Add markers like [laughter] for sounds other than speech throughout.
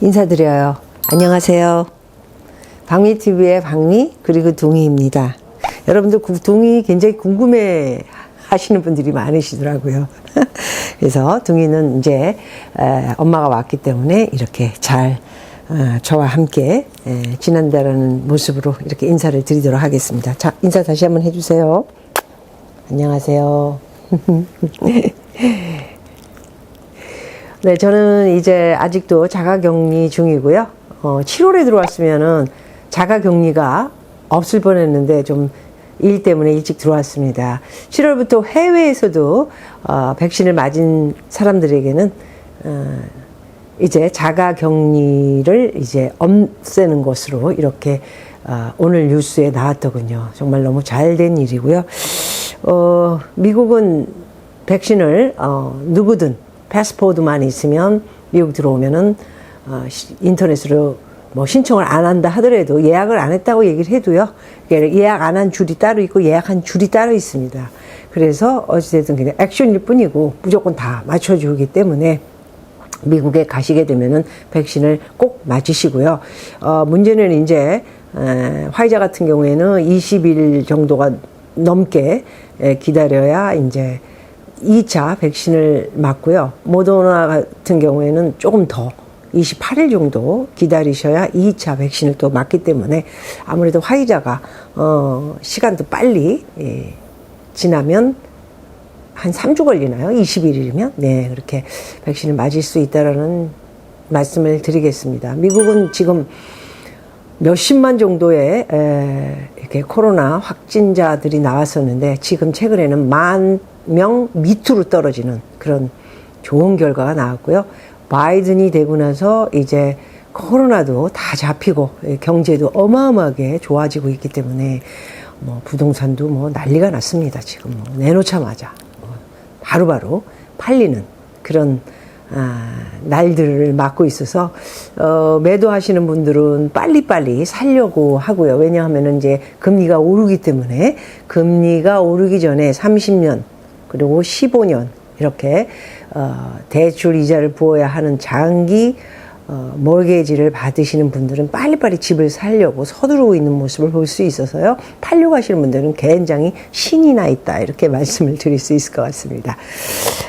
인사드려요. 안녕하세요. 박미TV의 박미 그리고 동희입니다. 여러분들 구- 동희 굉장히 궁금해 하시는 분들이 많으시더라고요. [laughs] 그래서 동희는 이제 에, 엄마가 왔기 때문에 이렇게 잘 어, 저와 함께 에, 지낸다라는 모습으로 이렇게 인사를 드리도록 하겠습니다. 자, 인사 다시 한번 해주세요. 안녕하세요. [laughs] 네, 저는 이제 아직도 자가격리 중이고요. 어, 7월에 들어왔으면은 자가격리가 없을 뻔했는데 좀 일 때문에 일찍 들어왔습니다. 7월부터 해외에서도 어, 백신을 맞은 사람들에게는 어, 이제 자가격리를 이제 없애는 것으로 이렇게 어, 오늘 뉴스에 나왔더군요. 정말 너무 잘 된 일이고요. 어, 미국은 백신을 어, 누구든 패스포드만 있으면 미국 들어오면은 어, 시- 인터넷으로 뭐 신청을 안 한다 하더라도 예약을 안 했다고 얘기를 해도요 예- 예약 안 한 줄이 따로 있고 예약한 줄이 따로 있습니다. 그래서 어찌됐든 그냥 액션일 뿐이고 무조건 다 맞춰주기 때문에 미국에 가시게 되면은 백신을 꼭 맞으시고요. 어, 문제는 이제 에, 화이자 같은 경우에는 20일 정도가 넘게 에, 기다려야 이제 2차 백신을 맞고요. 모더나 같은 경우에는 조금 더 28일 정도 기다리셔야 2차 백신을 또 맞기 때문에 아무래도 화이자가 어, 시간도 빨리 예, 지나면 한 3주 걸리나요? 21일이면? 네, 그렇게 백신을 맞을 수 있다라는 말씀을 드리겠습니다. 미국은 지금 몇십만 정도의 에, 이렇게 코로나 확진자들이 나왔었는데 지금 최근에는 만 명 밑으로 떨어지는 그런 좋은 결과가 나왔고요. 바이든이 되고 나서 이제 코로나도 다 잡히고 예, 경제도 어마어마하게 좋아지고 있기 때문에 뭐 부동산도 뭐 난리가 났습니다. 지금 뭐 내놓자마자 뭐 바로 바로 팔리는 그런 아, 날들을 맞고 있어서 어, 매도하시는 분들은 빨리빨리 살려고 하고요. 왜냐하면 이제 금리가 오르기 때문에 금리가 오르기 전에 30년 그리고 15년 이렇게 어, 대출 이자를 부어야 하는 장기 어, 몰게지를 받으시는 분들은 빨리빨리 집을 살려고 서두르고 있는 모습을 볼 수 있어서요. 팔려고 하시는 분들은 굉장히 신이 나 있다. 이렇게 [laughs] 말씀을 드릴 수 있을 것 같습니다.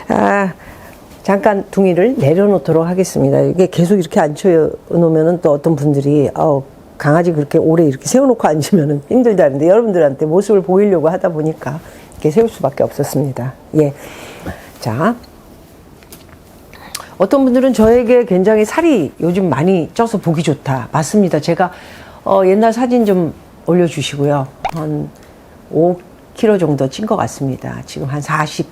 아, 잠깐 둥이를 내려놓도록 하겠습니다. 이게 계속 이렇게 앉혀놓으면은 또 어떤 분들이, 어 강아지 그렇게 오래 이렇게 세워놓고 앉으면은 힘들다는데 여러분들한테 모습을 보이려고 하다 보니까 이렇게 세울 수밖에 없었습니다. 예. 자, 어떤 분들은 저에게 굉장히 살이 요즘 많이 쪄서 보기 좋다. 맞습니다. 제가 어, 옛날 사진 좀 올려주시고요. 한 5kg 정도 찐 것 같습니다. 지금 한 40,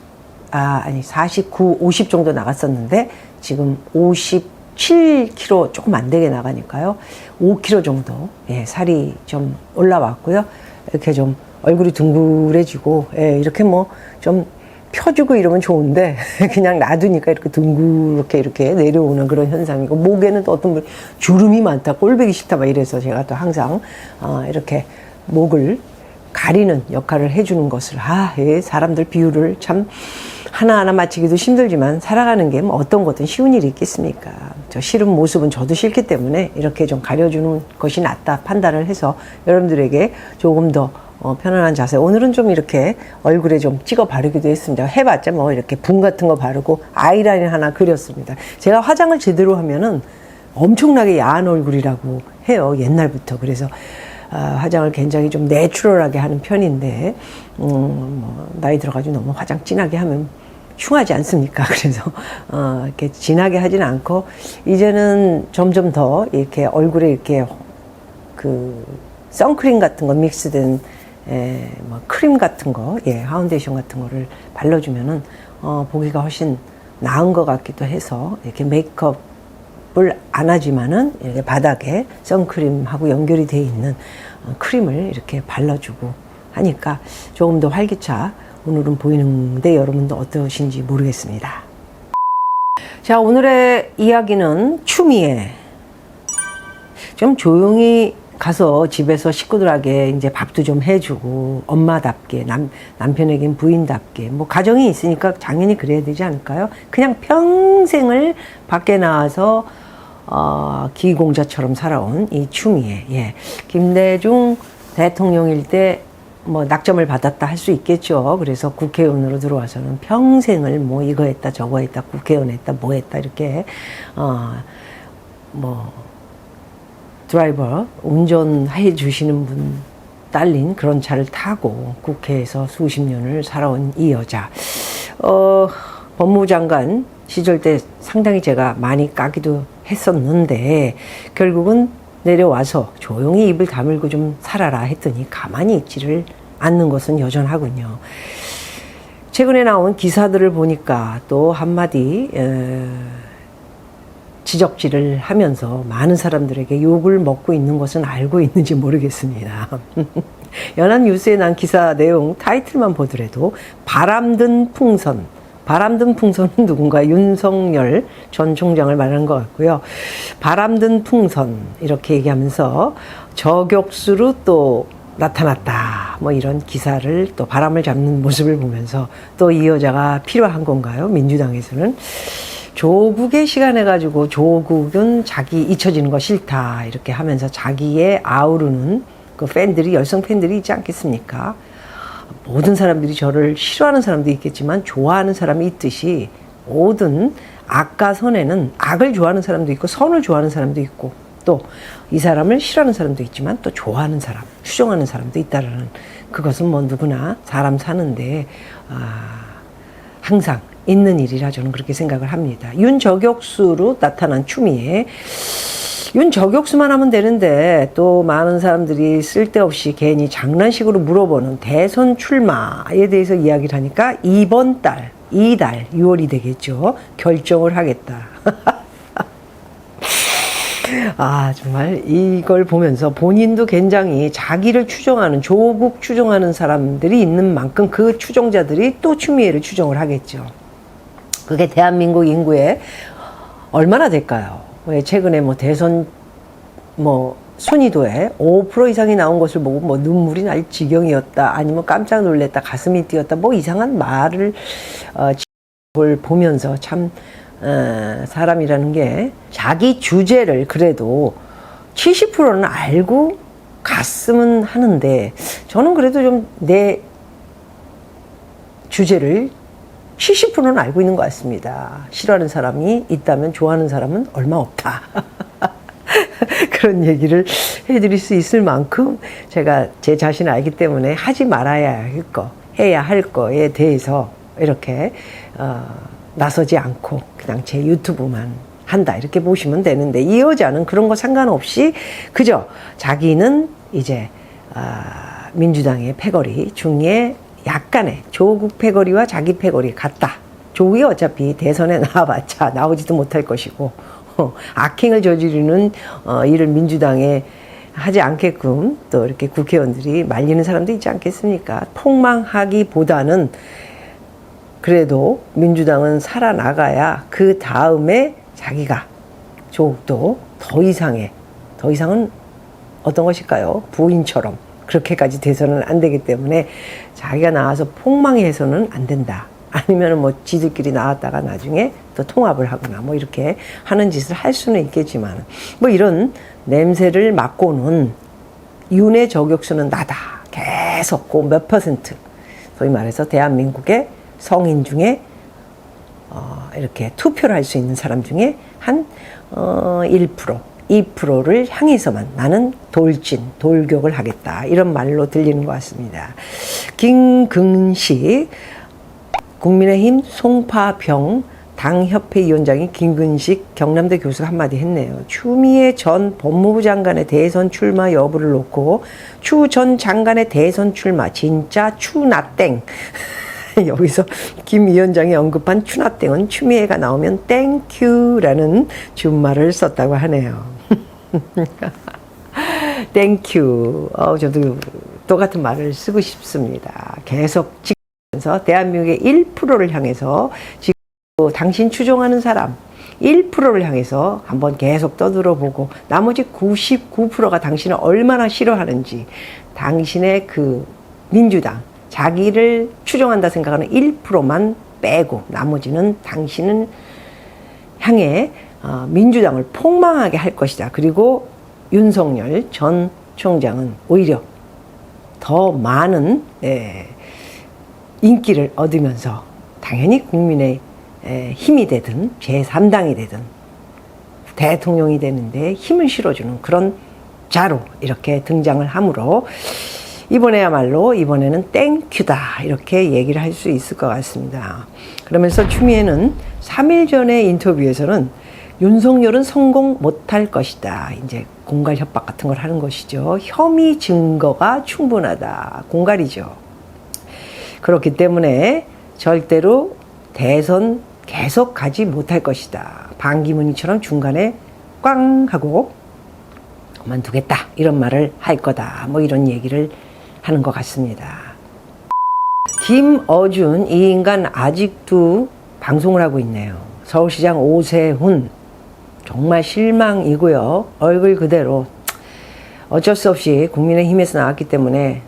아, 아니, 49, 50 정도 나갔었는데 지금 57kg 조금 안 되게 나가니까요. 5kg 정도, 예, 살이 좀 올라왔고요. 이렇게 좀 얼굴이 둥그레지고, 예, 이렇게 뭐 좀 펴주고 이러면 좋은데 [laughs] 그냥 놔두니까 이렇게 둥그렇게 이렇게 내려오는 그런 현상이고 목에는 또 어떤 분 주름이 많다 꼴배기 싫다 막 이래서 제가 또 항상 어, 이렇게 목을 가리는 역할을 해주는 것을 아 예, 사람들 비율을 참 하나하나 맞추기도 힘들지만 살아가는 게 뭐 어떤 것든 쉬운 일이 있겠습니까 저 싫은 모습은 저도 싫기 때문에 이렇게 좀 가려주는 것이 낫다 판단을 해서 여러분들에게 조금 더 어, 편안한 자세. 오늘은 좀 이렇게 얼굴에 좀 찍어 바르기도 했습니다. 해봤자 뭐 이렇게 붕 같은 거 바르고 아이라인 하나 그렸습니다. 제가 화장을 제대로 하면은 엄청나게 야한 얼굴이라고 해요. 옛날부터. 그래서 아, 화장을 굉장히 좀 내추럴하게 하는 편인데, 음, 뭐, 나이 들어가지고 너무 화장 진하게 하면 흉하지 않습니까? [laughs] 그래서, 어, 이렇게 진하게 하진 않고, 이제는 점점 더 이렇게 얼굴에 이렇게 그 선크림 같은 거 믹스된 에, 뭐 크림 같은 거, 예, 파운데이션 같은 거를 발라주면은 어, 보기가 훨씬 나은 것 같기도 해서 이렇게 메이크업을 안 하지만은 이렇게 바닥에 선크림하고 연결이 돼 있는 어, 크림을 이렇게 발라주고 하니까 조금 더 활기차 오늘은 보이는데 여러분도 어떠신지 모르겠습니다. 자, 오늘의 이야기는 추미애. 좀 조용히 가서 집에서 식구들에게 이제 밥도 좀 해주고 엄마답게 남, 남편에겐 부인답게 뭐 가정이 있으니까 당연히 그래야 되지 않을까요? 그냥 평생을 밖에 나와서 어, 기공자처럼 살아온 이 추미애. 예. 김대중 대통령일 때 뭐 낙점을 받았다 할 수 있겠죠. 그래서 국회의원으로 들어와서는 평생을 뭐 이거 했다 저거 했다 국회의원 했다 뭐 했다 이렇게 어뭐 드라이버 운전해 주시는 분 딸린 그런 차를 타고 국회에서 수십 년을 살아온 이 여자. 어, 법무부 장관 시절 때 상당히 제가 많이 까기도 했었는데 결국은 내려와서 조용히 입을 다물고 좀 살아라 했더니 가만히 있지를 않는 것은 여전하군요. 최근에 나온 기사들을 보니까 또 한마디 에, 지적질을 하면서 많은 사람들에게 욕을 먹고 있는 것은 알고 있는지 모르겠습니다. [laughs] 연합뉴스에 난 기사 내용 타이틀만 보더라도 바람든 풍선. 바람든 풍선은 누군가 윤석열 전 총장을 말하는 것 같고요. 바람든 풍선 이렇게 얘기하면서 저격수로 또 나타났다. 뭐 이런 기사를 또 바람을 잡는 모습을 보면서 또 이 여자가 필요한 건가요? 민주당에서는. 조국의 시간에 가지고 조국은 자기 잊혀지는 거 싫다 이렇게 하면서 자기의 아우르는 그 팬들이 열성 팬들이 있지 않겠습니까? 모든 사람들이 저를 싫어하는 사람도 있겠지만 좋아하는 사람이 있듯이 모든 악과 선에는 악을 좋아하는 사람도 있고 선을 좋아하는 사람도 있고 또 이 사람을 싫어하는 사람도 있지만 또 좋아하는 사람, 추종하는 사람도 있다라는 그것은 뭐 누구나 사람 사는데 아, 항상 있는 일이라 저는 그렇게 생각을 합니다. 윤저격수로 나타난 추미애. 윤저격수만 하면 되는데 또 많은 사람들이 쓸데없이 괜히 장난식으로 물어보는 대선 출마에 대해서 이야기를 하니까 이번 달, 이달, 6월이 되겠죠. 결정을 하겠다. [laughs] 아, 정말 이걸 보면서 본인도 굉장히 자기를 추종하는, 조국 추종하는 사람들이 있는 만큼 그 추종자들이 또 추미애를 추종을 하겠죠. 그게 대한민국 인구의 얼마나 될까요? 왜 최근에 뭐 대선 뭐 순위도에 5% 이상이 나온 것을 보고 뭐 눈물이 날 지경이었다 아니면 깜짝 놀랐다 가슴이 뛰었다 뭐 이상한 말을 어, 걸 보면서 참 어, 사람이라는 게 자기 주제를 그래도 70%는 알고 갔으면 하는데 저는 그래도 좀 내 주제를 70%는 알고 있는 것 같습니다. 싫어하는 사람이 있다면 좋아하는 사람은 얼마 없다. [laughs] 그런 얘기를 해드릴 수 있을 만큼 제가 제 자신을 알기 때문에 하지 말아야 할 거, 해야 할 거에 대해서 이렇게 어, 나서지 않고 그냥 제 유튜브만 한다 이렇게 보시면 되는데 이 여자는 그런 거 상관없이 그저 자기는 이제 아, 민주당의 패거리 중에 약간의 조국 패거리와 자기 패거리 같다. 조국이 어차피 대선에 [laughs] 나와봤자 나오지도 못할 것이고 어, 악행을 저지르는 어, 일을 민주당에 하지 않게끔 또 이렇게 국회의원들이 말리는 사람도 있지 않겠습니까? 폭망하기보다는 그래도 민주당은 살아나가야 그 다음에 자기가 조국도 더 이상의 더 이상은 어떤 것일까요? 부인처럼 그렇게까지 돼서는 안 되기 때문에 자기가 나와서 폭망해서는 안 된다. 아니면 뭐 지들끼리 나왔다가 나중에 또 통합을 하거나 뭐 이렇게 하는 짓을 할 수는 있겠지만 뭐 이런 냄새를 맡고는 윤의 저격수는 나다. 계속 그몇 퍼센트. 소위 말해서 대한민국의 성인 중에 어, 이렇게 투표를 할 수 있는 사람 중에 한 어, 1%, 2%를 향해서만 나는 돌진, 돌격을 하겠다. 이런 말로 들리는 것 같습니다. 김근식, 국민의힘 송파병 당협회 위원장이 김근식 경남대 교수가 한마디 했네요. 추미애 전 법무부 장관의 대선 출마 여부를 놓고 추 전 장관의 대선 출마 진짜 추나땡. [laughs] 여기서 김 위원장이 언급한 추나땡은 추미애가 나오면 땡큐라는 준말을 썼다고 하네요. 땡큐. 어, 저도 똑같은 말을 쓰고 싶습니다. 계속 지면서 대한민국의 1%를 향해서 지금 당신 추종하는 사람 1%를 향해서 한번 계속 떠들어보고 나머지 99%가 당신을 얼마나 싫어하는지 당신의 그 민주당 자기를 추종한다 생각하는 1%만 빼고 나머지는 당신은 향해 어, 민주당을 폭망하게 할 것이다. 그리고 윤석열 전 총장은 오히려 더 많은 예, 인기를 얻으면서 당연히 국민의 에, 힘이 되든 제3당이 되든 대통령이 되는데 힘을 실어주는 그런 자로 이렇게 등장을 하므로 이번에야말로 이번에는 땡큐다 이렇게 얘기를 할 수 있을 것 같습니다. 그러면서 추미애는 3일 전에 인터뷰에서는 윤석열은 성공 못할 것이다. 이제 공갈 협박 같은 걸 하는 것이죠. 혐의 증거가 충분하다. 공갈이죠. 그렇기 때문에 절대로 대선 계속 가지 못할 것이다. 반기문이처럼 중간에 꽝 하고 그만두겠다. 이런 말을 할 거다. 뭐 이런 얘기를 하는 것 같습니다. 김어준 이 인간 아직도 방송을 하고 있네요. 서울시장 오세훈 정말 실망이고요. 얼굴 그대로 어쩔 수 없이 국민의힘에서 나왔기 때문에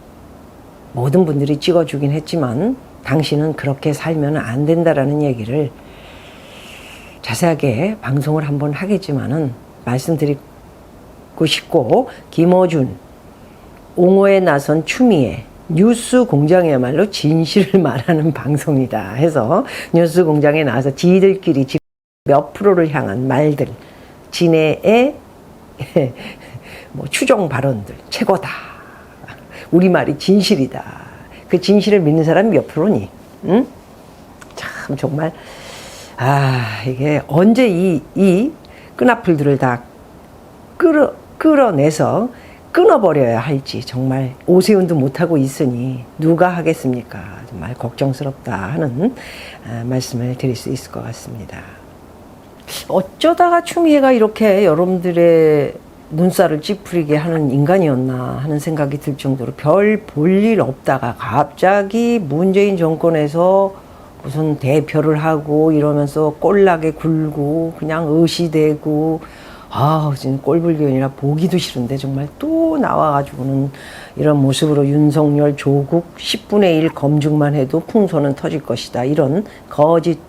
모든 분들이 찍어주긴 했지만 당신은 그렇게 살면 안 된다라는 얘기를 자세하게 방송을 한번 하겠지만은 말씀드리고 싶고 김어준 옹호에 나선 추미애 뉴스 공장이야말로 진실을 [laughs] 말하는 방송이다 해서 뉴스 공장에 나와서 지들끼리 몇 프로를 향한 말들 진해의 [laughs] 뭐 추종 발언들 최고다 우리 말이 진실이다 그 진실을 믿는 사람이 몇 프로니 응? 참 정말 아 이게 언제 이, 이 끈앞풀들을 다 끌어, 끌어내서 끊어버려야 할지 정말 오세훈도 못하고 있으니 누가 하겠습니까? 정말 걱정스럽다 하는 아, 말씀을 드릴 수 있을 것 같습니다. 어쩌다가 추미애가 이렇게 여러분들의 눈살을 찌푸리게 하는 인간이었나 하는 생각이 들 정도로 별 볼 일 없다가 갑자기 문재인 정권에서 무슨 대표를 하고 이러면서 꼴나게 굴고 그냥 의시되고 아, 진짜 꼴불견이라 보기도 싫은데 정말 또 나와가지고는 이런 모습으로 윤석열 조국 10분의 1 검증만 해도 풍선은 터질 것이다. 이런 거짓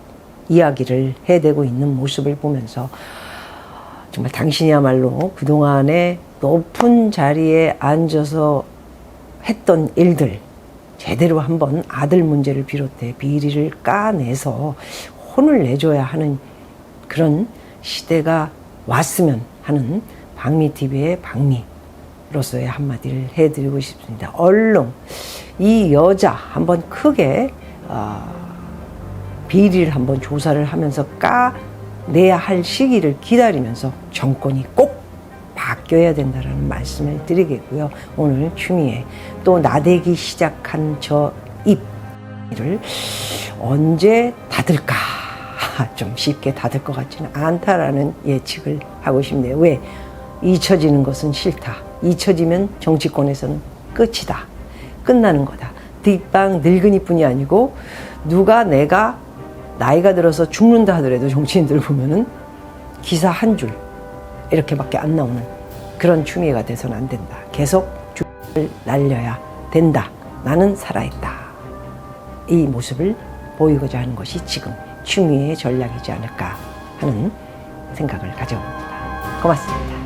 이야기를 해대고 있는 모습을 보면서 정말 당신이야말로 그동안에 높은 자리에 앉아서 했던 일들 제대로 한번 아들 문제를 비롯해 비리를 까내서 혼을 내줘야 하는 그런 시대가 왔으면 하는 박미TV의 박미로서의 한마디를 해드리고 싶습니다. 얼른 이 여자 한번 크게 어, 비리를 한번 조사를 하면서 까내야 할 시기를 기다리면서 정권이 꼭 바뀌어야 된다라는 말씀을 드리겠고요. 오늘 추미애 또 나대기 시작한 저 입을 언제 닫을까? [laughs] 좀 쉽게 닫을 것 같지는 않다라는 예측을 하고 싶네요. 왜? 잊혀지는 것은 싫다. 잊혀지면 정치권에서는 끝이다. 끝나는 거다. 뒷방 늙은이뿐이 아니고 누가 내가 나이가 들어서 죽는다 하더라도 정치인들 보면은 기사 한 줄 이렇게밖에 안 나오는 그런 추미애가 돼서는 안 된다. 계속 줄을 날려야 된다. 나는 살아있다. 이 모습을 보이고자 하는 것이 지금 추미애의 전략이지 않을까 하는 생각을 가져봅니다. 고맙습니다.